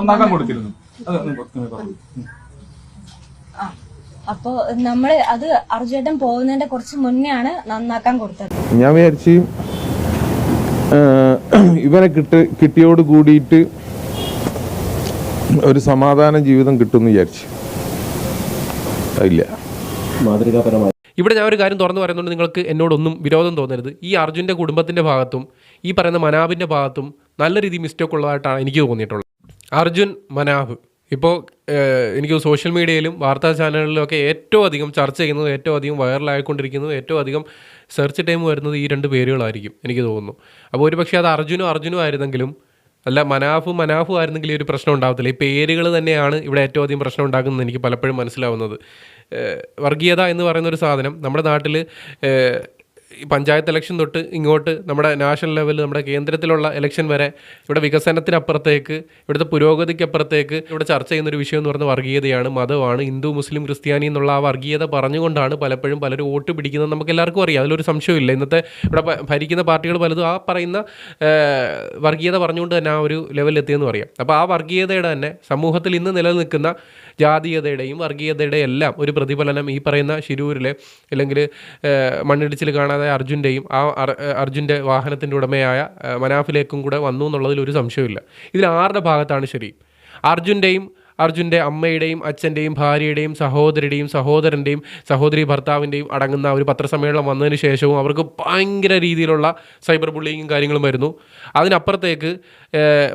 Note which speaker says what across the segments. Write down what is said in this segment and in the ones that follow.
Speaker 1: നന്നാക്കാൻ കൊടുത്തിരുന്നു. അത് പറഞ്ഞു
Speaker 2: അപ്പോ നമ്മൾ അത് അർജുനേട്ടൻ പോകുന്നതിന്റെ കുറച്ച് മുന്നേ ആണ് നന്നാക്കാൻ കൊടുത്തത്.
Speaker 3: ഞാൻ വിചാരിച്ച് ഇവനെ കിട്ട് കിട്ടിയോട് കൂടിയിട്ട് ഒരു സമാധാന ജീവിതം കിട്ടുമെന്ന് വിചാരിച്ചു. ഇല്ല
Speaker 4: മാതൃകാപരമായി.
Speaker 5: ഇവിടെ ഞാൻ ഒരു കാര്യം തുറന്നു പറയുന്നുണ്ട്. നിങ്ങൾക്ക് എന്നോടൊന്നും വിരോധം തോന്നരുത്. ഈ അർജുന്റെ കുടുംബത്തിന്റെ ഭാഗത്തും ഈ പറയുന്ന മനാബിന്റെ ഭാഗത്തും നല്ല രീതിയിൽ മിസ്റ്റേക്ക് ഉള്ളതായിട്ടാണ് എനിക്ക് തോന്നിയിട്ടുള്ളത്. അർജുൻ മനാബ് ഇപ്പോൾ എനിക്ക് സോഷ്യൽ മീഡിയയിലും വാർത്താ ചാനലുകളിലും ഒക്കെ ഏറ്റവും അധികം ചർച്ച ചെയ്യുന്നത് ഏറ്റവും അധികം വൈറലായിക്കൊണ്ടിരിക്കുന്നത് ഏറ്റവും അധികം സെർച്ച് ടൈം വരുന്നത് ഈ രണ്ട് പേരുകളായിരിക്കും എനിക്ക് തോന്നുന്നു. അപ്പോൾ ഒരു പക്ഷേ അത് അർജുനും അർജുനും ആയിരുന്നെങ്കിലും അല്ല മനാഫും മനാഫും ആയിരുന്നെങ്കിൽ ഈ ഒരു പ്രശ്നം ഉണ്ടാകത്തില്ല ഈ പേരുകൾ തന്നെയാണ് ഇവിടെ ഏറ്റവും അധികം പ്രശ്നം ഉണ്ടാക്കുന്നത് എനിക്ക് പലപ്പോഴും മനസ്സിലാവുന്നത്. വർഗീയത എന്ന് പറയുന്ന ഒരു സാധനം നമ്മുടെ നാട്ടിൽ ഈ പഞ്ചായത്ത് ഇലക്ഷൻ തൊട്ട് ഇങ്ങോട്ട് നമ്മുടെ നാഷണൽ ലെവൽ നമ്മുടെ കേന്ദ്രത്തിലുള്ള ഇലക്ഷൻ വരെ ഇവിടെ വികസനത്തിനപ്പുറത്തേക്ക് ഇവിടുത്തെ പുരോഗതിക്കപ്പുറത്തേക്ക് ഇവിടെ ചർച്ച ചെയ്യുന്ന ഒരു വിഷയം എന്ന് പറയുന്നത് വർഗീയതയാണ് മതമാണ് ഹിന്ദു മുസ്ലിം ക്രിസ്ത്യാനി എന്നുള്ള ആ വർഗീയത പറഞ്ഞുകൊണ്ടാണ് പലപ്പോഴും പലരും വോട്ട് പിടിക്കുന്നത് നമുക്ക് എല്ലാവർക്കും അറിയാം. അതിലൊരു സംശയമില്ല ഇന്നത്തെ ഇവിടെ ഭരിക്കുന്ന പാർട്ടികൾ പലതും ആ പറയുന്ന വർഗീയത പറഞ്ഞുകൊണ്ട് തന്നെ ആ ഒരു ലെവലിൽ എത്തിയെന്ന് പറയാം. അപ്പോൾ ആ വർഗീയതയുടെ തന്നെ സമൂഹത്തിൽ ഇന്ന് നിലനിൽക്കുന്ന ജാതീയതയുടെയും വർഗീയതയുടെയും എല്ലാം ഒരു പ്രതിഫലനം ഈ പറയുന്ന ശിരൂരിലെ അല്ലെങ്കിൽ മണ്ണിടിച്ചിൽ കാണാതെ അർജുന്റെയും ആ അർ- അർജുന്റെ വാഹനത്തിന്റെ ഉടമയായ മനാഫിലേക്കും കൂടെ വന്നു എന്നുള്ളതിൽ ഒരു സംശയമില്ല ഇതിൽ ആരുടെ ഭാഗത്താണ് ശരി? അർജുന്റെയും അർജുന്റെ അമ്മയുടെയും അച്ഛന്റെയും ഭാര്യയുടെയും സഹോദരിയുടെയും സഹോദരന്റെയും സഹോദരി ഭർത്താവിന്റെയും അടങ്ങുന്ന ഒരു പത്രസമ്മേളനം വന്നതിന് ശേഷവും അവർക്ക് ഭയങ്കര രീതിയിലുള്ള സൈബർ ബുള്ളിങ്ങും കാര്യങ്ങളും വരുന്നു. അതിനപ്പുറത്തേക്ക്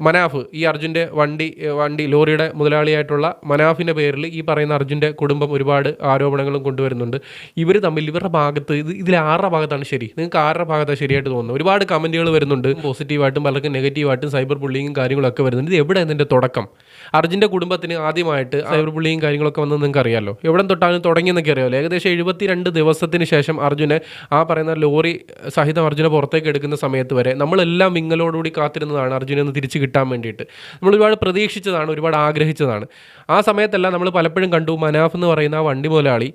Speaker 5: മനാഫ് ഈ അർജുന്റെ വണ്ടി വണ്ടി ലോറിയുടെ മുതലാളിയായിട്ടുള്ള മനാഫിന്റെ പേരിൽ ഈ പറയുന്ന അർജുന്റെ കുടുംബം ഒരുപാട് ആരോപണങ്ങളും കൊണ്ടുവരുന്നുണ്ട്. ഇവർ തമ്മിൽ ഇവരുടെ ഭാഗത്ത് ഇത് ഇതിൽ ആരുടെ ഭാഗത്താണ് ശരി? നിങ്ങൾക്ക് ആരുടെ ഭാഗത്താണ് ശരിയായിട്ട് തോന്നുന്നത്? ഒരുപാട് കമന്റുകൾ വരുന്നുണ്ട്. പോസിറ്റീവായിട്ടും പലർക്കും നെഗറ്റീവായിട്ടും സൈബർ ബുള്ളിങ്ങും കാര്യങ്ങളൊക്കെ വരുന്നുണ്ട്. ഇത് എവിടെ ഇതിന്റെ തുടക്കം? അർജുന്റെ കുടുംബത്തിന് ആദ്യമായിട്ട് സൈബർ ബുള്ളിയും കാര്യങ്ങളൊക്കെ വന്നത് നിങ്ങൾക്ക് അറിയാമല്ലോ എവിടെ തൊട്ടാണ് തുടങ്ങിയെന്നൊക്കെ അറിയാമല്ലോ? ഏകദേശം എഴുപത്തിരണ്ട് ദിവസത്തിന് ശേഷം അർജുനെ ആ പറയുന്ന ലോറി സഹിതം അർജുനെ പുറത്തേക്ക് എടുക്കുന്ന സമയത്ത് വരെ നമ്മളെല്ലാം വിങ്ങലോടുകൂടി കാത്തിരുന്നതാണ് അർജുനെ ഒന്ന് തിരിച്ച് കിട്ടാൻ വേണ്ടിയിട്ട്. നമ്മൾ ഒരുപാട് പ്രതീക്ഷിച്ചതാണ് ഒരുപാട് ആഗ്രഹിച്ചതാണ്. ആ സമയത്തെല്ലാം നമ്മൾ പലപ്പോഴും കണ്ടു മനാഫ് എന്ന് പറയുന്ന ആ വണ്ടി മുതലാളി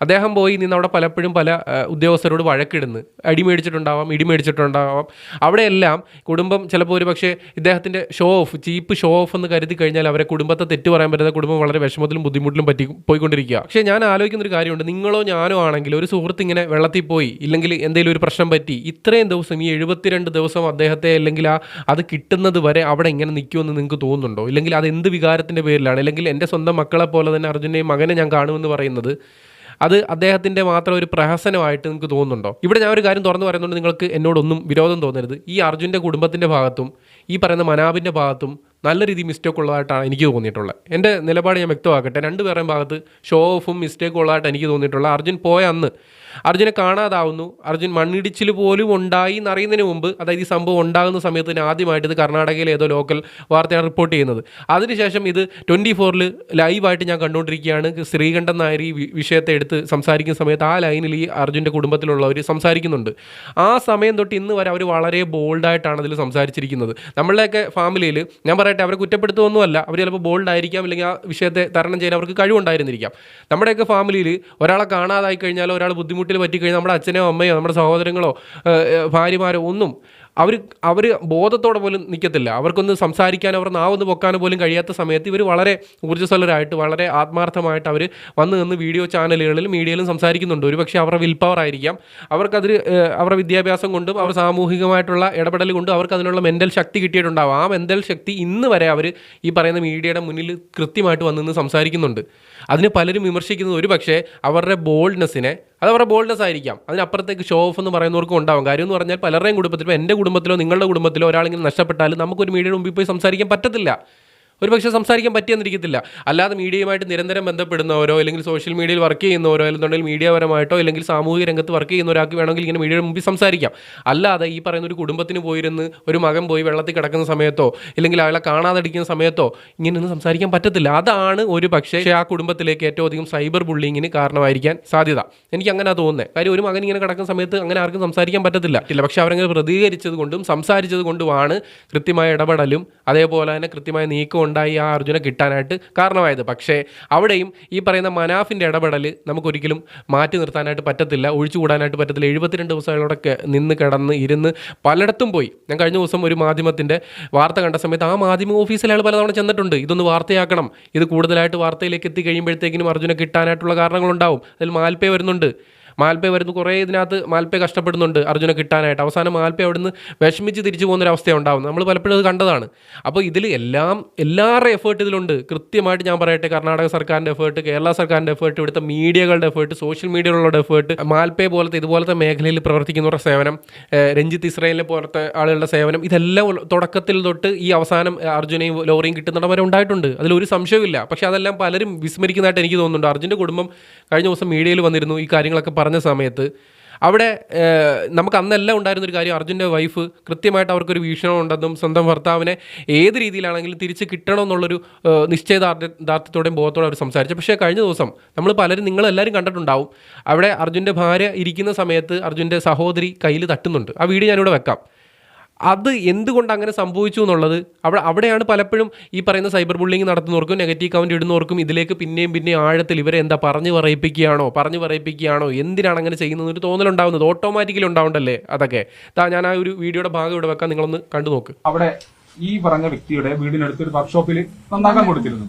Speaker 5: അദ്ദേഹം പോയി നിന്ന് അവിടെ പലപ്പോഴും പല ഉദ്യോഗസ്ഥരോട് വഴക്കിടുന്നു. അടി മേടിച്ചിട്ടുണ്ടാവാം ഇടി മേടിച്ചിട്ടുണ്ടാവാം. അവിടെയെല്ലാം കുടുംബം ചിലപ്പോൾ ഒരു പക്ഷേ ഇദ്ദേഹത്തിന്റെ show off cheap show off എന്ന് കരുതി കഴിഞ്ഞാൽ അവരെ കുടുംബത്തെ തെറ്റ് പറയാൻ പറ്റുന്ന കുടുംബം വളരെ വിഷമത്തിലും ബുദ്ധിമുട്ടിലും പറ്റി പോയിക്കൊണ്ടിരിക്കുക. പക്ഷേ ഞാൻ ആലോചിക്കുന്ന ഒരു കാര്യമുണ്ട്. നിങ്ങളോ ഞാനോ ആണെങ്കിൽ ഒരു സുഹൃത്ത് ഇങ്ങനെ വെള്ളത്തിൽ പോയി ഇല്ലെങ്കിൽ എന്തെങ്കിലും ഒരു പ്രശ്നം പറ്റി ഇത്രയും ദിവസം ഈ എഴുപത്തിരണ്ട് ദിവസം അദ്ദേഹത്തെ അല്ലെങ്കിൽ ആ അത് കിട്ടുന്നത് വരെ അവിടെ ഇങ്ങനെ നിൽക്കുമെന്ന് നിങ്ങൾക്ക് തോന്നുന്നുണ്ടോ? ഇല്ലെങ്കിൽ അത് എന്ത് വികാരത്തിന്റെ പേരിലാണ്? അല്ലെങ്കിൽ എന്റെ സ്വന്തം മക്കളെ പോലെ തന്നെ അർജുനെയും മകനെ ഞാൻ കാണുമെന്ന് പറയുന്നത് അത് അദ്ദേഹത്തിന്റെ മാത്രം ഒരു പ്രഹസനമായിട്ട് നിങ്ങൾക്ക് തോന്നുന്നുണ്ടോ? ഇവിടെ ഞാൻ ഒരു കാര്യം തുറന്നു പറയുന്നുണ്ട് നിങ്ങൾക്ക് എന്നോടൊന്നും വിരോധം തോന്നരുത്. ഈ അർജുന്റെ കുടുംബത്തിന്റെ ഭാഗത്തും ഈ പറയുന്ന മനാബിന്റെ ഭാഗത്തും നല്ല രീതിയിൽ മിസ്റ്റേക്ക് ഉള്ളതായിട്ടാണ് എനിക്ക് തോന്നിയിട്ടുള്ളത്. എന്റെ നിലപാട് ഞാൻ വ്യക്തമാക്കട്ടെ. രണ്ട് രണ്ടുപേരുടെയും ഭാഗത്ത് ഷോ ഓഫും മിസ്റ്റേക്കും ഉള്ളതായിട്ട് എനിക്ക് തോന്നിയിട്ടുള്ളത്. അർജുൻ പോയ അന്ന് അർജുനെ കാണാതാവുന്നു. അർജുൻ മണ്ണിടിച്ചിൽ പോലും ഉണ്ടായി എന്നറിയുന്നതിന് മുമ്പ് അതായത് ഈ സംഭവം ഉണ്ടാകുന്ന സമയത്ത് തന്നെ ആദ്യമായിട്ട് ഇത് കർണാടകയിലെ ഏതോ ലോക്കൽ വാർത്തയാണ് റിപ്പോർട്ട് ചെയ്യുന്നത്. അതിനുശേഷം ഇത് ട്വന്റി ഫോറിൽ ലൈവായിട്ട് ഞാൻ കണ്ടുകൊണ്ടിരിക്കുകയാണ്. ശ്രീകണ്ഠൻ നായർ ഈ വിഷയത്തെ എടുത്ത് സംസാരിക്കുന്ന സമയത്ത് ആ ലൈനിൽ ഈ അർജുന്റെ കുടുംബത്തിലുള്ളവർ സംസാരിക്കുന്നുണ്ട്. ആ സമയം തൊട്ട് ഇന്ന് വരെ അവർ വളരെ ബോൾഡായിട്ടാണ് അതിൽ സംസാരിച്ചിരിക്കുന്നത്. നമ്മളുടെയൊക്കെ ഫാമിലിയിൽ ഞാൻ പറയട്ടെ അവരെ കുറ്റപ്പെടുത്തുമൊന്നുമല്ല അവർ ചിലപ്പോൾ ബോൾഡ് ആയിരിക്കാം അല്ലെങ്കിൽ ആ വിഷയത്തെ തരണം ചെയ്യാൻ അവർക്ക് കഴിവുണ്ടായിരുന്നിരിക്കാം. നമ്മുടെയൊക്കെ ഫാമിലിയിൽ ഒരാളെ കാണാതായി കഴിഞ്ഞാൽ ഒരാൾ ബുദ്ധിമുട്ടിൽ പറ്റിക്കഴിഞ്ഞാൽ നമ്മുടെ അച്ഛനോ അമ്മയോ നമ്മുടെ സഹോദരങ്ങളോ ഭാര്യമാരോ ഒന്നും അവർ അവർ ബോധത്തോടെ പോലും നിൽക്കത്തില്ല അവർക്കൊന്ന് സംസാരിക്കാൻ അവർ നാവൊന്ന് പൊക്കാനോ പോലും കഴിയാത്ത സമയത്ത് ഇവർ വളരെ ഊർജസ്വലരായിട്ട് വളരെ ആത്മാർത്ഥമായിട്ട് അവർ വന്ന് നിന്ന് വീഡിയോ ചാനലുകളിലും മീഡിയയിലും സംസാരിക്കുന്നുണ്ട്. ഒരു പക്ഷേ അവരുടെ വിൽ പവർ ആയിരിക്കാം. അവർക്കതിൽ അവരുടെ വിദ്യാഭ്യാസം കൊണ്ടും അവർ സാമൂഹികമായിട്ടുള്ള ഇടപെടൽ കൊണ്ടും അവർക്ക് അതിനുള്ള മെന്റൽ ശക്തി കിട്ടിയിട്ടുണ്ടാവും. ആ മെന്റൽ ശക്തി ഇന്ന് വരെ അവർ ഈ പറയുന്ന മീഡിയയുടെ മുന്നിൽ കൃത്യമായിട്ട് വന്ന് നിന്ന് സംസാരിക്കുന്നുണ്ട്. അതിന് പലരും വിമർശിക്കുന്നത് ഒരു പക്ഷേ അവരുടെ ബോൾഡ്നെസ്സിനെ അത് അവരുടെ ബോൾഡ്നെസ് ആയിരിക്കാം. അതിനപ്പുറത്തേക്ക് ഷോ ഓഫ് എന്ന് പറയുന്നവർക്കും ഉണ്ടാവും. കാര്യം എന്ന് പറഞ്ഞാൽ പലരുടെയും കുടുംബത്തിലോ എന്റെ കുടുംബത്തിലോ നിങ്ങളുടെ കുടുംബത്തിലോ ഒരാളെങ്കിലും നഷ്ടപ്പെട്ടാലും നമുക്കൊരു മീഡിയയുടെ മുമ്പിൽ പോയി സംസാരിക്കാൻ പറ്റത്തില്ല. ഒരു പക്ഷേ സംസാരിക്കാൻ പറ്റിയെന്നിരിക്കത്തില്ല. അല്ലാതെ മീഡിയയുമായിട്ട് നിരന്തരം ബന്ധപ്പെടുന്നവരോ അല്ലെങ്കിൽ സോഷ്യൽ മീഡിയയിൽ വർക്ക് ചെയ്യുന്നവരോ അല്ലെന്നുണ്ടെങ്കിൽ മീഡിയപരമായിട്ടോ അല്ലെങ്കിൽ സാമൂഹിക രംഗത്ത് വർക്ക് ചെയ്യുന്ന ഒരാൾക്ക് വേണമെങ്കിൽ ഇങ്ങനെ മീഡിയയുടെ മുമ്പിൽ സംസാരിക്കാം. അല്ലാതെ ഈ പറയുന്ന ഒരു കുടുംബത്തിന് പോയിരുന്ന് ഒരു മകൻ പോയി വെള്ളത്തിൽ കിടക്കുന്ന സമയത്തോ അല്ലെങ്കിൽ അയാളെ കാണാതടിക്കുന്ന സമയത്തോ ഇങ്ങനെ ഇങ്ങനെയൊന്നും സംസാരിക്കാൻ പറ്റത്തില്ല. അതാണ് ഒരു പക്ഷേ ആ കുടുംബത്തിലേക്ക് ഏറ്റവും അധികം സൈബർ ബുള്ളിങ്ങിന് കാരണമായിരിക്കാൻ സാധ്യത. എനിക്ക് അങ്ങനെ തോന്നുന്നത് കാര്യം ഒരു മകൻ ഇങ്ങനെ കിടക്കുന്ന സമയത്ത് അങ്ങനെ ആർക്കും സംസാരിക്കാൻ പറ്റത്തില്ല. ഇല്ല പക്ഷെ അവരങ്ങനെ പ്രതികരിച്ചത് കൊണ്ടും സംസാരിച്ചത് കൊണ്ടുമാണ് കൃത്യമായ ഇടപെടലും അതേപോലെ തന്നെ കൃത്യമായ നീക്കം ഉണ്ടായി ആ അർജുനെ കിട്ടാനായിട്ട് കാരണമായത്. പക്ഷേ അവിടെയും ഈ പറയുന്ന മനാഫിന്റെ ഇടപെടൽ നമുക്കൊരിക്കലും മാറ്റി നിർത്താനായിട്ട് പറ്റത്തില്ല. ഒഴിച്ചുകൂടാനായിട്ട് പറ്റത്തില്ല. എഴുപത്തിരണ്ട് ദിവസം അയാളോടെ കെ- നിന്ന് കിടന്ന് ഇരുന്ന് പലയിടത്തും പോയി. ഞാൻ കഴിഞ്ഞ ദിവസം ഒരു മാധ്യമത്തിന്റെ വാർത്ത കണ്ട സമയത്ത് ആ മാധ്യമ ഓഫീസിൽ അയാൾ പലതവണ ചെന്നിട്ടുണ്ട്. ഇതൊന്ന് വാർത്തയാക്കണം. ഇത് കൂടുതലായിട്ട് വാർത്തയിലേക്ക് എത്തി കഴിയുമ്പോഴത്തേക്കിനും അർജുനെ കിട്ടാനായിട്ടുള്ള കാരണങ്ങളുണ്ടാവും. അതിൽ മാൽപ്പേ വരുന്നുണ്ട്. മാൽപ്പേ വരുന്നു. കുറേ ഇതിനകത്ത് മാൽപ്പെ കഷ്ടപ്പെടുന്നുണ്ട് അർജുനെ കിട്ടാനായിട്ട്. അവസാനം മാൽപ്പെ അവിടുന്ന് വിഷമിച്ച് തിരിച്ചു പോകുന്ന ഒരു അവസ്ഥയാണ് ഉണ്ടാവുന്നത്. നമ്മൾ പലപ്പോഴും അത് കണ്ടതാണ്. അപ്പോൾ ഇതിൽ എല്ലാം എല്ലാവരുടെ എഫേർട്ട് ഇതിലുണ്ട്. കൃത്യമായിട്ട് ഞാൻ പറയട്ടെ കർണാടക സർക്കാരിന്റെ എഫേർട്ട് കേരള സർക്കാരിന്റെ എഫേർട്ട് ഇവിടുത്തെ മീഡിയകളുടെ എഫേർട്ട് സോഷ്യൽ മീഡിയകളുടെ എഫേർട്ട് മാൽപ്പെ പോലത്തെ ഇതുപോലത്തെ മേഖലയിൽ പ്രവർത്തിക്കുന്നവരുടെ സേവനം രഞ്ജിത്ത് ഇസ്രായേലിനെ പോലത്തെ ആളുകളുടെ സേവനം ഇതെല്ലാം തുടക്കത്തിൽ തൊട്ട് ഈ അവസാനം അർജുനയും ലോറിയും കിട്ടുന്നിടം വരെ ഉണ്ടായിട്ടുണ്ട്. അതിലൊരു സംശയമില്ല പക്ഷേ അതെല്ലാം പലരും വിസ്മരിക്കുന്നതായിട്ട് എനിക്ക് തോന്നുന്നുണ്ട്. അർജുന്റെ കുടുംബം കഴിഞ്ഞ ദിവസം മീഡിയയിൽ വന്നിരുന്നു ഈ കാര്യങ്ങളൊക്കെ പറഞ്ഞ സമയത്ത് അവിടെ നമുക്ക് അന്നെല്ലാം ഉണ്ടായിരുന്ന ഒരു കാര്യം അർജുന്റെ വൈഫ് കൃത്യമായിട്ട് അവർക്കൊരു വീക്ഷണം ഉണ്ടെന്നും സ്വന്തം ഭർത്താവിനെ ഏത് രീതിയിലാണെങ്കിലും തിരിച്ച് കിട്ടണമെന്നുള്ളൊരു ഏഹ്, നിശ്ചയദാർഢ്യത്തോടെയും ബോധത്തോടെ അവർ സംസാരിച്ചു. പക്ഷേ കഴിഞ്ഞ ദിവസം നമ്മൾ പലരും നിങ്ങളെല്ലാവരും കണ്ടിട്ടുണ്ടാവും. അവിടെ അർജുന്റെ ഭാര്യ ഇരിക്കുന്ന സമയത്ത് അർജുന്റെ സഹോദരി കയ്യിൽ തട്ടുന്നുണ്ട്. ആ വീഡിയോ ഞാനിവിടെ വെക്കാം. അത് എന്തുകൊണ്ട് അങ്ങനെ സംഭവിച്ചു എന്നുള്ളത്? അവിടെ അവിടെയാണ് പലപ്പോഴും ഈ പറയുന്ന സൈബർ ബുള്ളിങ് നടത്തുന്നവർക്കും നെഗറ്റീവ് കമന്റ് ഇടുന്നവർക്കും ഇതിലേക്ക് പിന്നെയും പിന്നെയും ആഴത്തിൽ ഇവരെ എന്താ പറഞ്ഞു പറയിപ്പിക്കുകയാണോ പറഞ്ഞു പറയിപ്പിക്കുകയാണോ എന്തിനാണ് അങ്ങനെ ചെയ്യുന്നത് ഒരു തോന്നലുണ്ടാവുന്നത് ഓട്ടോമാറ്റിക്കലി ഉണ്ടാവണ്ടല്ലേ അതൊക്കെ? താ ഞാൻ ആ ഒരു വീഡിയോയുടെ ഭാഗം ഇവിടെ വെക്കാൻ നിങ്ങളൊന്ന് കണ്ടു നോക്ക്.
Speaker 1: അവിടെ ഈ പറഞ്ഞ വ്യക്തിയുടെ വീടിനടുത്ത് ഒരു വർക്ക്ഷോപ്പിൽ നന്നാക്കാൻ കൊടുത്തിരുന്നു.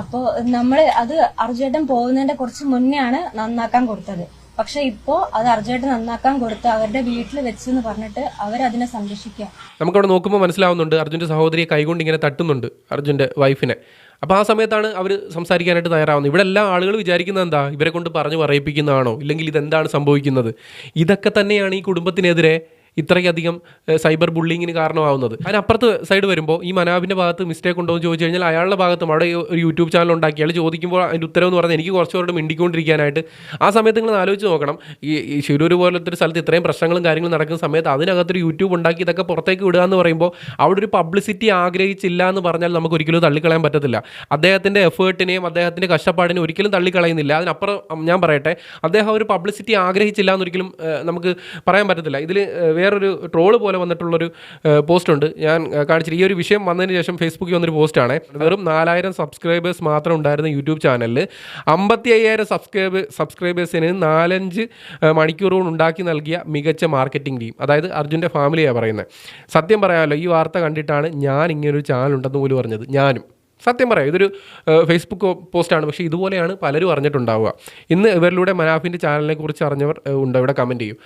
Speaker 2: അപ്പോ നമ്മൾ അത് അർജുൻ പോകുന്നതിന്റെ കുറച്ച് മുന്നേ ആണ് നന്നാക്കാൻ കൊടുത്തത്. പക്ഷെ ഇപ്പോ അത് അർജന്റ് നന്നാക്കാൻ കൊടുത്ത് അവരുടെ വീട്ടിൽ വെച്ച് എന്ന് പറഞ്ഞിട്ട് അവരതിനെ സംരക്ഷിക്കുക.
Speaker 5: നമുക്കവിടെ നോക്കുമ്പോൾ മനസ്സിലാവുന്നുണ്ട് അർജുന്റെ സഹോദരിയെ കൈകൊണ്ട് ഇങ്ങനെ തട്ടുന്നുണ്ട് അർജുന്റെ വൈഫിനെ. അപ്പോൾ ആ സമയത്താണ് അവർ സംസാരിക്കാനായിട്ട് തയ്യാറാവുന്നത്. ഇവിടെ എല്ലാ ആളുകൾ വിചാരിക്കുന്നത് എന്താ? ഇവരെ കൊണ്ട് പറഞ്ഞു പറയിപ്പിക്കുന്നതാണോ? ഇല്ലെങ്കിൽ ഇതെന്താണ് സംഭവിക്കുന്നത്? ഇതൊക്കെ തന്നെയാണ് ഈ കുടുംബത്തിനെതിരെ ഇത്രയധികം സൈബർ ബുള്ളിങ്ങിന് കാരണമാവുന്നത്. അതിനപ്പുറത്ത് സൈഡ് വരുമ്പോൾ ഈ മനാബിന്റെ ഭാഗത്ത് മിസ്റ്റേക്ക് ഉണ്ടോ എന്ന് ചോദിച്ചു കഴിഞ്ഞാൽ അയാളുടെ ഭാഗത്തും അവിടെ ഒരു യൂട്യൂബ് ചാനൽ ഉണ്ടാക്കി. അയാൾ ചോദിക്കുമ്പോൾ അതിന്റെ ഉത്തരവ് എന്ന് പറഞ്ഞാൽ എനിക്ക് കുറച്ചുകൂടെ മിണ്ടിക്കൊണ്ടിരിക്കാനായിട്ട് ആ സമയത്ത് നിങ്ങൾ ആലോചിച്ച് നോക്കണം. ഈ ശിരൂർ പോലത്തെ ഒരു സ്ഥലത്ത് ഇത്രയും പ്രശ്നങ്ങളും കാര്യങ്ങളും നടക്കുന്ന സമയത്ത് അതിനകത്തൊരു യൂട്യൂബ് ഉണ്ടാക്കി ഇതൊക്കെ പുറത്തേക്ക് വിടുക എന്ന് പറയുമ്പോൾ അവിടെ ഒരു പബ്ലിസിറ്റി ആഗ്രഹിച്ചില്ല എന്ന് പറഞ്ഞാൽ നമുക്ക് ഒരിക്കലും തള്ളിക്കളയാൻ പറ്റത്തില്ല. അദ്ദേഹത്തിന്റെ എഫേർട്ടിനെയും അദ്ദേഹത്തിന്റെ കഷ്ടപ്പാടിനെയും ഒരിക്കലും തള്ളിക്കളയുന്നില്ല. അതിനപ്പുറം ഞാൻ പറയട്ടെ അദ്ദേഹം ഒരു പബ്ലിസിറ്റി ആഗ്രഹിച്ചില്ല എന്നൊരിക്കലും നമുക്ക് പറയാൻ പറ്റത്തില്ല. ഇതിൽ വേറൊരു ട്രോൾ പോലെ വന്നിട്ടുള്ളൊരു പോസ്റ്റുണ്ട് ഞാൻ കാണിച്ചിട്ട് ഈ ഒരു വിഷയം വന്നതിന് ശേഷം ഫേസ്ബുക്കിൽ വന്നൊരു പോസ്റ്റാണ് വെറും നാലായിരം സബ്സ്ക്രൈബേഴ്സ് മാത്രം ഉണ്ടായിരുന്ന യൂട്യൂബ് ചാനലിൽ അമ്പത്തി അയ്യായിരം സബ്സ്ക്രൈബ് സബ്സ്ക്രൈബേഴ്സിന് നാലഞ്ച് മണിക്കൂറുകൾ ഉണ്ടാക്കി നൽകിയ മികച്ച മാർക്കറ്റിംഗ് ടീം അതായത് അർജുന്റെ ഫാമിലിയാണ് പറയുന്നത്. സത്യം പറയാമല്ലോ ഈ വാർത്ത കണ്ടിട്ടാണ് ഞാൻ ഇങ്ങനൊരു ചാനൽ ഉണ്ടെന്ന് പോലും പറഞ്ഞത് ഞാനും. സത്യം പറയാം ഇതൊരു ഫേസ്ബുക്ക് പോസ്റ്റാണ് പക്ഷേ ഇതുപോലെയാണ് പലരും അറിഞ്ഞിട്ടുണ്ടാവുക. ഇന്ന് ഇവരിലൂടെ മനാഫിന്റെ ചാനലിനെ കുറിച്ച് അറിഞ്ഞവർ ഉണ്ട്. ഇവിടെ കമന്റ് ചെയ്യും.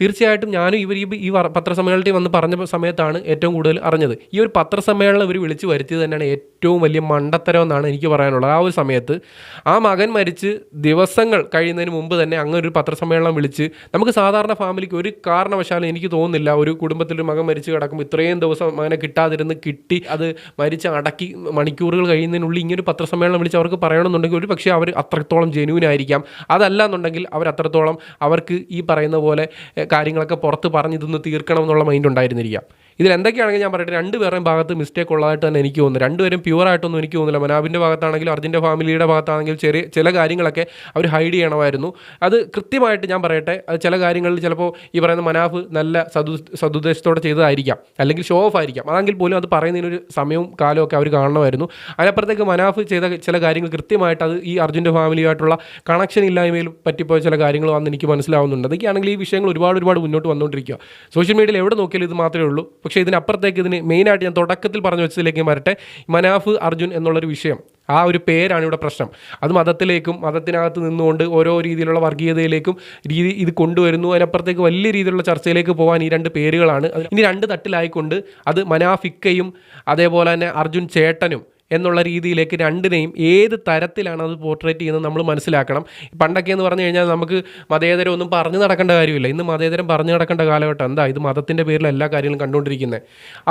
Speaker 5: തീർച്ചയായിട്ടും ഞാനും ഇവർ ഈ പത്രസമ്മേളനത്തിൽ വന്ന് പറഞ്ഞ സമയത്താണ് ഏറ്റവും കൂടുതൽ അറിഞ്ഞത്. ഈ ഒരു പത്രസമ്മേളനം ഇവർ വിളിച്ചു വരുത്തിയത് തന്നെയാണ് ഏറ്റവും വലിയ മണ്ടത്തരം എന്നാണ് എനിക്ക് പറയാനുള്ളത്. ആ ഒരു സമയത്ത് ആ മകൻ മരിച്ച് ദിവസങ്ങൾ കഴിയുന്നതിന് മുമ്പ് തന്നെ അങ്ങനെ ഒരു പത്രസമ്മേളനം വിളിച്ച് നമുക്ക് സാധാരണ ഫാമിലിക്ക് ഒരു കാരണവശാലും എനിക്ക് തോന്നുന്നില്ല. ഒരു കുടുംബത്തിൽ ഒരു മകൻ മരിച്ച് കിടക്കുമ്പോൾ ഇത്രയും ദിവസം മകനെ കിട്ടാതിരുന്ന് കിട്ടി അത് മരിച്ച് അടക്കി മണിക്കൂറുകൾ കഴിയുന്നതിനുള്ളിൽ ഇങ്ങനൊരു പത്രസമ്മേളനം വിളിച്ച് അവർക്ക് പറയണമെന്നുണ്ടെങ്കിൽ ഒരു പക്ഷേ അവർ അത്രത്തോളം ജെനുവിൻ ആയിരിക്കാം. അതല്ല എന്നുണ്ടെങ്കിൽ അവർ അത്രത്തോളം അവർക്ക് ഈ പറയുന്ന പോലെ കാര്യങ്ങളൊക്കെ പുറത്ത് പറഞ്ഞ് ഇതൊന്ന് തീർക്കണം എന്നുള്ള മൈൻഡ് ഉണ്ടായിരുന്നിരിക്കാം. ഇതിൽ എന്തൊക്കെയാണെങ്കിൽ ഞാൻ പറയട്ടെ രണ്ടുപേരുടെയും ഭാഗത്ത് മിസ്റ്റേക്ക് ഉള്ളതായിട്ട് തന്നെ എനിക്ക് തോന്നുന്നു. രണ്ടുപേരും പ്യുവർ ആയിട്ടൊന്നും എനിക്ക് തോന്നുന്നില്ല. മനാബിന്റെ ഭാഗത്താണെങ്കിലും അർജുന്റെ ഫാമിലിയുടെ ഭാഗത്താണെങ്കിലും ചെറിയ ചില കാര്യങ്ങളൊക്കെ അവർ ഹൈഡ് ചെയ്യണമായിരുന്നു. അത് കൃത്യമായിട്ട് ഞാൻ പറയട്ടെ അത് ചില കാര്യങ്ങളിൽ ചിലപ്പോൾ ഈ പറയുന്ന മനാഫ് നല്ല സദു സതുദ്ദേശത്തോടെ ചെയ്തതായിരിക്കാം. അല്ലെങ്കിൽ ഷോ ഓഫ് ആയിരിക്കാം. അതെങ്കിൽ പോലും അത് പറയുന്നതിനൊരു സമയവും കാലവും ഒക്കെ അവർ കാണണമായിരുന്നു. അതിനപ്പുറത്തേക്ക് മനാഫ് ചെയ്ത ചില കാര്യങ്ങൾ കൃത്യമായിട്ട് അത് ഈ അർജുന്റെ ഫാമിലിയുമായിട്ടുള്ള കണക്ഷൻ ഇല്ലായ്മയിൽ പറ്റിപ്പോയ ചില കാര്യങ്ങൾ വന്ന് എനിക്ക് മനസ്സിലാവുന്നുണ്ട്. അതൊക്കെയാണെങ്കിൽ ഈ വിഷയങ്ങൾ ഒരുപാട് ഒരുപാട് മുന്നോട്ട് വന്നുകൊണ്ടിരിക്കുക സോഷ്യൽ മീഡിയയിൽ എവിടെ നോക്കിയാലും ഇത് മാത്രമേ ഉള്ളൂ. പക്ഷേ ഇതിനപ്പുറത്തേക്ക് ഇതിന് മെയിനായിട്ട് ഞാൻ തുടക്കത്തിൽ പറഞ്ഞു വെച്ചതിലേക്ക് വരട്ടെ. മനാഫ് അർജുൻ എന്നുള്ളൊരു വിഷയം. ആ ഒരു പേരാണ് ഇവിടെ പ്രശ്നം. അത് മതത്തിലേക്കും മതത്തിനകത്ത് നിന്നുകൊണ്ട് ഓരോ രീതിയിലുള്ള വർഗീയതയിലേക്കും രീതി ഇത് കൊണ്ടുവരുന്നു. അതിനപ്പുറത്തേക്ക് വലിയ രീതിയിലുള്ള ചർച്ചയിലേക്ക് പോകാൻ ഈ രണ്ട് പേരുകളാണ്. ഇനി രണ്ട് തട്ടിലായിക്കൊണ്ട് അത് മനാഫിക്കയും അതേപോലെ തന്നെ അർജുൻ ചേട്ടനും എന്നുള്ള രീതിയിലേക്ക് രണ്ടിനെയും ഏത് തരത്തിലാണ് അത് പോർട്രേറ്റ് ചെയ്യുന്നത് നമ്മൾ മനസ്സിലാക്കണം. പണ്ടൊക്കെ എന്ന് പറഞ്ഞു കഴിഞ്ഞാൽ നമുക്ക് മതേതരം ഒന്നും പറഞ്ഞു നടക്കേണ്ട കാര്യമില്ല. ഇന്ന് മതേതരം പറഞ്ഞു നടക്കേണ്ട കാലഘട്ടം എന്താ? ഇത് മതത്തിന്റെ പേരിൽ എല്ലാ കാര്യങ്ങളും കണ്ടുകൊണ്ടിരിക്കുന്നത്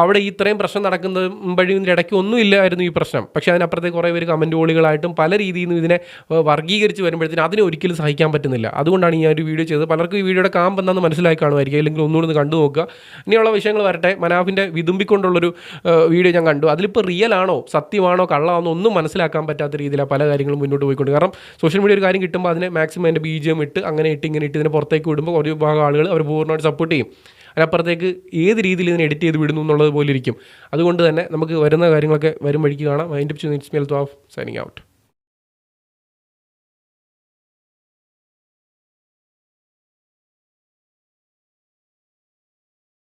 Speaker 5: അവിടെ ഇത്രയും പ്രശ്നം നടക്കുന്നത് വഴി ഇതിന്റെ ഇടയ്ക്ക് ഒന്നും ഇല്ലായിരുന്നു ഈ പ്രശ്നം. പക്ഷേ അതിനപ്പുറത്തെ കുറേ പേര് കമന്റ് ബോളികളായിട്ടും പല രീതിയിൽ നിന്നും ഇതിനെ വർഗീകരിച്ച് വരുമ്പോഴത്തേന് അതിനെ ഒരിക്കലും സഹിക്കാൻ പറ്റുന്നില്ല. അതുകൊണ്ടാണ് ഈ ഒരു വീഡിയോ ചെയ്തത്. പലർക്കും ഈ വീഡിയോയുടെ കാമ്പ് എന്താണെന്ന് മനസ്സിലായി കാണുമായിരിക്കും. അല്ലെങ്കിൽ ഒന്നുകൂടി ഒന്ന് കണ്ടു നോക്കുക. ഇനിയുള്ള വിഷയങ്ങൾ വരട്ടെ. മനാഫിന്റെ വിതുമ്പിക്കൊണ്ടുള്ളൊരു വീഡിയോ ഞാൻ കണ്ടു. അതിലിപ്പോൾ റിയൽ ആണോ? സത്യമാണോ? സത്യമാണോ കള്ളമാണോ ഒന്നും മനസ്സിലാക്കാൻ പറ്റാത്ത രീതിയിലാണ് പല കാര്യങ്ങളും മുന്നോട്ട് പോയിക്കൊണ്ട്. കാരണം സോഷ്യൽ മീഡിയ ഒരു കാര്യം കിട്ടുമ്പോൾ അതിനെ മാക്സിമം അതിന്റെ എം ഇട്ട് അങ്ങനെ ഇട്ട് ഇങ്ങനെ ഇട്ട് ഇതിനെ പുറത്തേക്ക് വിടുമ്പോൾ ഒരു വിഭാഗം ആളുകൾ അവർ പൂർണമായിട്ട് സപ്പോർട്ട് ചെയ്യും. അതിനപ്പുറത്തേക്ക് ഏത് രീതിയിൽ ഇതിനെ എഡിറ്റ് ചെയ്ത് വിടുന്നു എന്നുള്ളത് പോലെ ഇരിക്കും അതുകൊണ്ട് തന്നെ നമുക്ക് വരുന്ന കാര്യങ്ങളൊക്കെ വരും വഴിക്ക് കാണാം. Mind up to off signing out